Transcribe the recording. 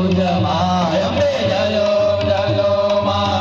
તુજ my Ambe જયો જયો મા